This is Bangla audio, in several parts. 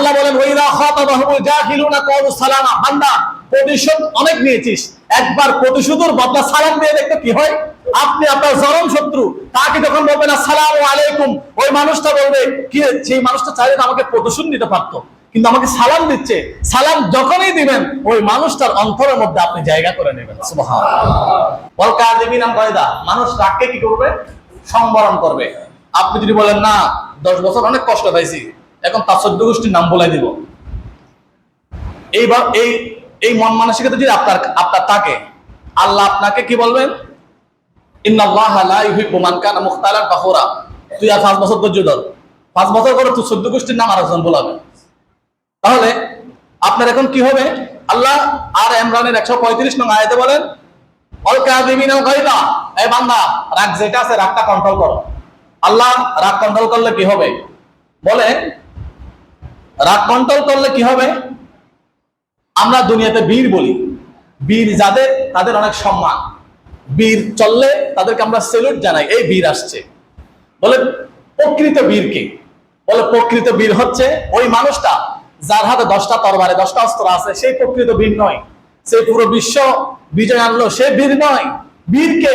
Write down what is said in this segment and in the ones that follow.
আল্লাহ বলেন ওইরা খাতাবাহুমুল জাহিলুনা ক্বালু সালামা। বান্দা, প্রতিশোধ অনেক নিয়েছিস। একবার প্রতিশোধের বদলা সালাম দিয়ে দেখতে কি হয়? আপনি আপনার চরম শত্রু, তাকে যখন বলবেন, আসসালামু আলাইকুম, ওই মানুষটা বলবে, কি সেই মানুষটা চাইলে আমাকে প্রতিশোধ নিতে পারতো, কিন্তু আমাকে সালাম দিচ্ছে। সালাম যখনই দিবেন, ওই মানুষটার অন্তরের মধ্যে আপনি জায়গা করে নেবেন। মানুষ রাগকে কি করবে? সংবরণ করবে। আপনি যদি বলেন, না, দশ বছর অনেক কষ্ট পাইছি। এখন তার চোদ্দ গোষ্ঠীর নাম বলে দিব। এইবার এই এই মন মানসিকতা যদি আপনার আপনার থাকে, আল্লাহ আপনাকে কি বলবেন? আর রাগ যেটা আছে রাগটা কন্ট্রোল করো। আল্লাহ রাগ কন্ট্রোল করলে কি হবে? বলে রাগ কন্ট্রোল করলে কি হবে? আমরা দুনিয়াতে বীর বলি। বীর যাদের, তাদের অনেক সম্মান। বীর চললে তাদেরকে আমরা সেলুট জানাই, এই বীর আসছে। বলে, প্রকৃত বীর কে? বলে, প্রকৃত বীর হচ্ছে ওই মানুষটা যার হাতে দশটা তরবারে, দশটা অস্ত্র আছে। সেই প্রকৃত বীর নয়। সেই পুরো বিশ্ব বিজয় আনলো, সে বীর নয়। বীরকে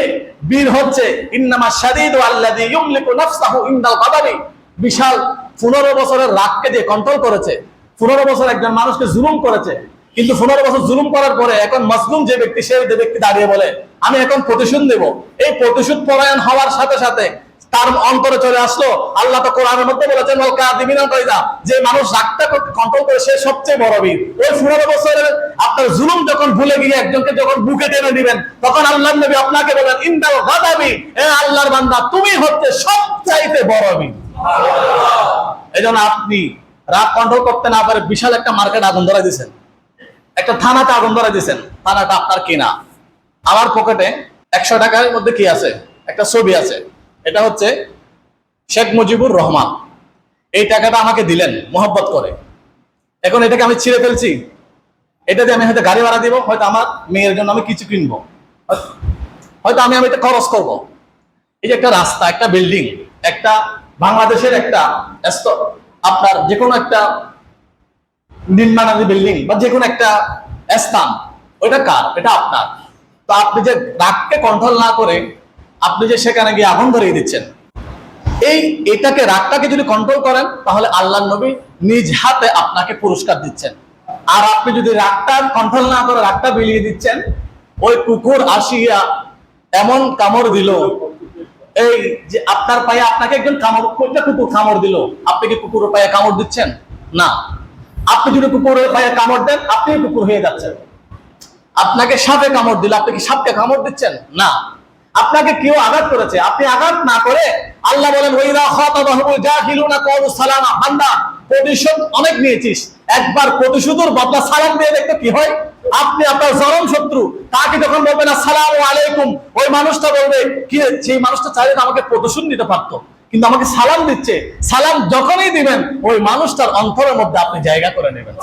বীর হচ্ছে ইন্নামা শাদীদ আল্লাযী ইউমলিকু নাফসাহু ইনদাল গাদাবি বিশাল পনেরো বছরের রাগকে দিয়ে কন্ট্রোল করেছে। পনেরো বছর একজন মানুষকে জুলুম করেছে। কিন্তু পনেরো বছর জুলুম করার পরে এখন মজলুম যে ব্যক্তি, সেই যে ব্যক্তি দাঁড়িয়ে বলে, আমি এখন প্রতিশোধ দেব এই প্রতিশোধ পরায়ণ হওয়ার সাথে সাথে তার অন্তরে চলে আসলো। আল্লাহ তো কোরআনের মধ্যে বলেছেন যে মানুষ রাগটা কন্ট্রোল করে, সে সবচেয়ে বড় বীর। ওই পনেরো বছরের আপনার জুলুম যখন ভুলে গিয়ে একজনকে যখন বুকে টেনে দিবেন তখন আল্লাহ নবী আপনাকে বলেন, ইন্দাল গাদাবি। এ আল্লাহর বান্দা, তুমি হচ্ছে সবচাইতে বড় বীর। এই জন্য আপনি রাগ কন্ট্রোল করতে না পারে, বিশাল একটা মার্কেট আগুন ধরা দিয়েছেন। একটা থানাতে আগুন ধরা দিয়েছেন, থানাটা আপনার কিনা আমার পকেটে একশো টাকার মধ্যে কি আছে? একটা ছবি আছে। এটা হচ্ছে শেখ মুজিবুর রহমান। এই টাকাটা আমাকে দিলেন, মোহব্বত করে। এখন এটাকে আমি ছিঁড়ে ফেলছি। এটা দিয়ে আমি হয়তো গাড়ি ভাড়া দিব, হয়তো আমার মেয়ের জন্য আমি কিছু কিনবো। হয়তো আমি আমি এটা খরচ করব। এই যে একটা রাস্তা, একটা বিল্ডিং, একটা বাংলাদেশের একটা আপনার যে কোনো একটা নির্মাণাধী বিল্ডিং বা যে কোনো একটা স্থান, ওইটা কার? এটা আপনার। তো আপনি যে রাগকে কন্ট্রোল না করে আপনি যে সেখানে গিয়ে আগুন ধরিয়ে দিচ্ছেন, এই এটাকে রাগটাকে যদি কন্ট্রোল করেন, তাহলে আল্লাহ নবী নিজ হাতে আপনাকে পুরস্কার দিচ্ছেন। আর আপনি যদি রাগটা কন্ট্রোল না করে রাগটা বিলিয়ে দিচ্ছেন, ওই কুকুর আসিয়া এমন কামড় দিল এই যে আপনার পায়ে আপনাকে একজন কামড় কোনটা কুকুর কামড় দিল? আপনি কি কুকুরের পায়ে কামড় দিচ্ছেন? না। আপনি যদি কুকুরের পায়ে কামড় দেন আপনি কুকুর হয়ে যাচ্ছেন। আপনাকে সাপে কামড় দিল, আপনি কি সাপকে কামড় দিচ্ছেন? না। আপনাকে কেউ আঘাত করেছে? আপনি আঘাত না করে আল্লাহ বলেন সালামা। বান্দা, প্রতিশোধ অনেক নিয়েছিস। একবার প্রতিশোধের বদলা সালাম দিয়ে দেখতে কি হয়? আপনি আপনার চরম শত্রু, তাকে যখন বলবেন, আসসালাম আলাইকুম, ওই মানুষটা বলবে, কি সেই মানুষটা চাইলে আমাকে প্রদর্শন দিতে পারতো, কিন্তু আমাকে সালাম দিচ্ছে। সালাম যখনই দিবেন, ওই মানুষটার অন্তরের মধ্যে আপনি জায়গা করে নেবেন।